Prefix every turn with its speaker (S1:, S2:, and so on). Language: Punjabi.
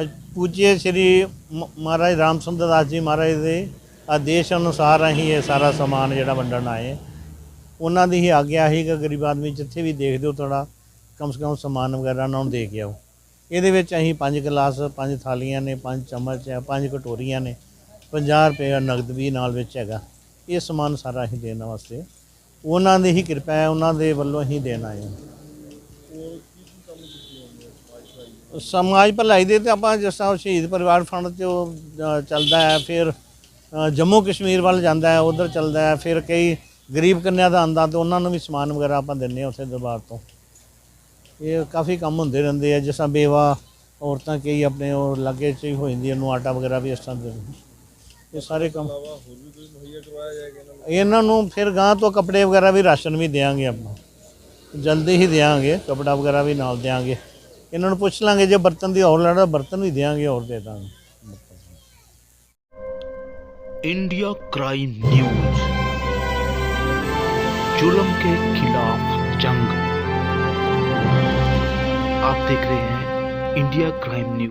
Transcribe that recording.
S1: ਅੱਜ ਪੂਜੇ ਸ੍ਰੀ ਮ- ਮਹਾਰਾਜ ਰਾਮ ਸੁੰਦਰ ਦਾਸ ਜੀ ਮਹਾਰਾਜ ਦੇ ਆਦੇਸ਼ ਅਨੁਸਾਰ ਅਸੀਂ ਇਹ ਸਾਰਾ ਸਮਾਨ ਜਿਹੜਾ ਵੰਡਣ ਆਏ ਉਹਨਾਂ ਦੀ ਹੀ ਆਗਿਆ ਸੀ ਕਿ ਗਰੀਬ ਆਦਮੀ ਜਿੱਥੇ ਵੀ ਦੇਖਦੇ ਹੋ ਥੋੜਾ ਕਮ ਸੇ ਕਮ ਸਮਾਨ ਵਗੈਰਾ ਉਹਨਾਂ ਨੂੰ ਦੇ ਕੇ ਆਓ। ਇਹਦੇ ਵਿੱਚ ਅਸੀਂ ਪੰਜ ਗਲਾਸ, ਪੰਜ ਥਾਲੀਆਂ ਨੇ, ਪੰਜ ਚਮਚ ਹੈ ਪੰਜ ਕਟੋਰੀਆਂ ਨੇ 50 ਰੁਪਏ ਦਾ ਨਗਦ ਵੀ ਨਾਲ ਵਿੱਚ ਹੈਗਾ। ਇਹ ਸਮਾਨ ਸਾਰਾ ਅਸੀਂ ਦੇਣ ਵਾਸਤੇ, ਉਹਨਾਂ ਦੀ ਹੀ ਕਿਰਪਾ ਹੈ, ਉਹਨਾਂ ਦੇ ਵੱਲੋਂ ਹੀ ਦੇਣ ਆਏ ਸਮਾਜ ਭਲਾਈ ਦੇ ਤੇ ਆਪਾਂ ਜਿਸ ਤਰ੍ਹਾਂ ਸ਼ਹੀਦ ਪਰਿਵਾਰ ਫੰਡ ਤੇ ਉਹ ਚੱਲਦਾ ਹੈ ਫਿਰ ਜੰਮੂ ਕਸ਼ਮੀਰ ਵੱਲ ਜਾਂਦਾ ਹੈ ਉਧਰ ਚੱਲਦਾ ਹੈ ਫਿਰ ਕਈ ਗਰੀਬ ਕੰਨਿਆ ਦਾ ਆਂਦਾ ਤੇ ਉਹਨਾਂ ਨੂੰ ਵੀ ਸਮਾਨ ਵਗੈਰਾ ਆਪਾਂ ਦਿੰਨੇ ਹਾਂ ਉੱਥੇ ਦਰਬਾਰ ਤੋਂ। ਇਹ ਕਾਫੀ ਕੰਮ ਹੁੰਦੇ ਰਹਿੰਦੇ ਆ ਜਿਸ ਤਰ੍ਹਾਂ ਬੇਵਾ ਔਰਤਾਂ ਕਈ ਆਪਣੇ ਉਹ ਲਾਗੇ 'ਚ ਹੀ ਹੋ ਜਾਂਦੀ ਉਹਨੂੰ ਆਟਾ ਵਗੈਰਾ ਵੀ ਇਸ ਤਰ੍ਹਾਂ ਦੇ। ਇਹ ਸਾਰੇ ਕੰਮ ਇਹਨਾਂ ਨੂੰ? ਫਿਰ ਗਾਂ ਤੋਂ ਕੱਪੜੇ ਵਗੈਰਾ ਵੀ ਰਾਸ਼ਨ ਵੀ ਦੇਾਂਗੇ ਆਪਾਂ। ਜਲਦੀ ਹੀ ਦੇਾਂਗੇ ਕਪੜਾ ਵਗੈਰਾ ਵੀ ਨਾਲ ਦੇਾਂਗੇ ਇਹਨਾਂ ਨੂੰ ਪੁੱਛ ਲਾਂਗੇ ਜੇ ਬਰਤਨ ਦੀ ਹੋਰ ਲੈਣਾ ਬਰਤਨ ਵੀ ਦੇਾਂਗੇ ਹੋਰ ਦੇ ਦਾਂਗੇ
S2: इंडिया क्राइम न्यूज जुल्म के खिलाफ जंग आप देख रहे हैं इंडिया क्राइम न्यूज